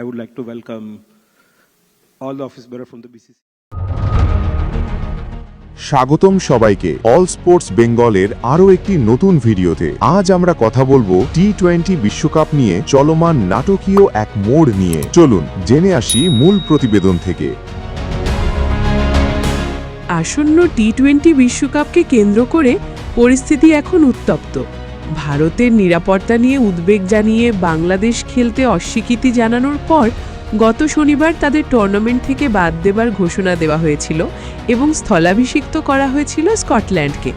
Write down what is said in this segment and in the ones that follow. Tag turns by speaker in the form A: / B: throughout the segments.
A: I would like to welcome all the office bearer from the BCC.
B: স্বাগতম সবাইকে। All sports বেঙ্গলের আরও একটি নতুন ভিডিওতে আজ আমরা কথা বলব টি টোয়েন্টি বিশ্বকাপ নিয়ে চলমান নাটকীয় এক মোড় নিয়ে। চলুন জেনে আসি মূল প্রতিবেদন থেকে।
C: আসন্ন টি টোয়েন্টি বিশ্বকাপকে কেন্দ্র করে পরিস্থিতি এখন উত্তপ্ত। ভারতের নিরাপত্তা নিয়ে উদ্বেগ জানিয়ে বাংলাদেশ খেলতে অস্বীকৃতি জানানোর পর গত শনিবার তাদের টুর্নামেন্ট থেকে বাদ দেবার ঘোষণা দেওয়া হয়েছিল এবং স্থলাভিষিক্ত করা হয়েছিল স্কটল্যান্ডকে।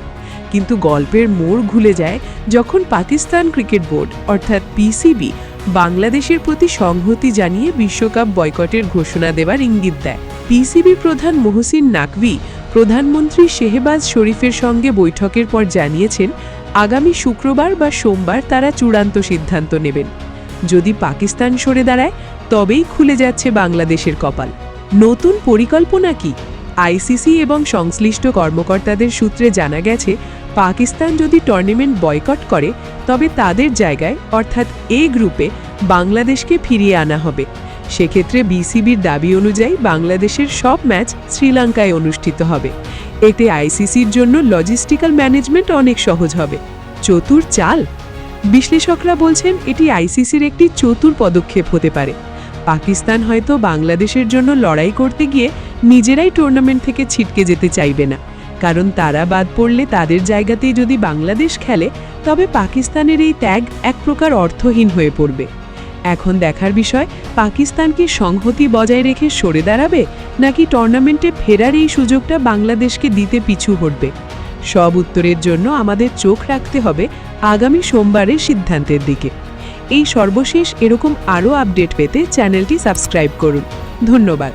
C: কিন্তু গল্পের মোড় ঘুলে যায় যখন পাকিস্তান ক্রিকেট বোর্ড, অর্থাৎ পিসিবি, বাংলাদেশের প্রতি সংহতি জানিয়ে বিশ্বকাপ বয়কটের ঘোষণা দেওয়ার ইঙ্গিত দেয়। পিসিবি প্রধান মহসিন নাকভি প্রধানমন্ত্রী শেহবাজ শরীফের সঙ্গে বৈঠকের পর জানিয়েছেন আগামী শুক্রবার বা সোমবার তারা চূড়ান্ত সিদ্ধান্ত নেবেন। যদি পাকিস্তান সরে দাঁড়ায়, তবেই খুলে যাচ্ছে বাংলাদেশের কপাল। নতুন পরিকল্পনা কি? আইসিসি এবং সংশ্লিষ্ট কর্মকর্তাদের সূত্রে জানা গেছে, পাকিস্তান যদি টুর্নামেন্ট বয়কট করে, তবে তাদের জায়গায়, অর্থাৎ এ গ্রুপে, বাংলাদেশকে ফিরিয়ে আনা হবে। সেক্ষেত্রে বিসিবির দাবি অনুযায়ী বাংলাদেশের সব ম্যাচ শ্রীলঙ্কায় অনুষ্ঠিত হবে। এতে আইসিসির জন্য লজিস্টিক্যাল ম্যানেজমেন্ট অনেক সহজ হবে। চতুর চাল। বিশ্লেষকরা বলছেন এটি আইসিসির একটি চতুর পদক্ষেপ হতে পারে। পাকিস্তান হয়তো বাংলাদেশের জন্য লড়াই করতে গিয়ে নিজেরাই টুর্নামেন্ট থেকে ছিটকে যেতে চাইবে না। কারণ তারা বাদ পড়লে তাদের জায়গাতেই যদি বাংলাদেশ খেলে, তবে পাকিস্তানের এই ত্যাগ এক প্রকার অর্থহীন হয়ে পড়বে। এখন দেখার বিষয়, পাকিস্তান কি সংহতি বজায় রেখে সরে দাঁড়াবে, নাকি টুর্নামেন্টে ফেরার এই সুযোগটা বাংলাদেশকে দিতে পিছু হটবে? সব উত্তরের জন্য আমাদের চোখ রাখতে হবে আগামী সোমবারের সিদ্ধান্তের দিকে। এই সর্বশেষ এরকম আরও আপডেট পেতে চ্যানেলটি সাবস্ক্রাইব করুন। ধন্যবাদ।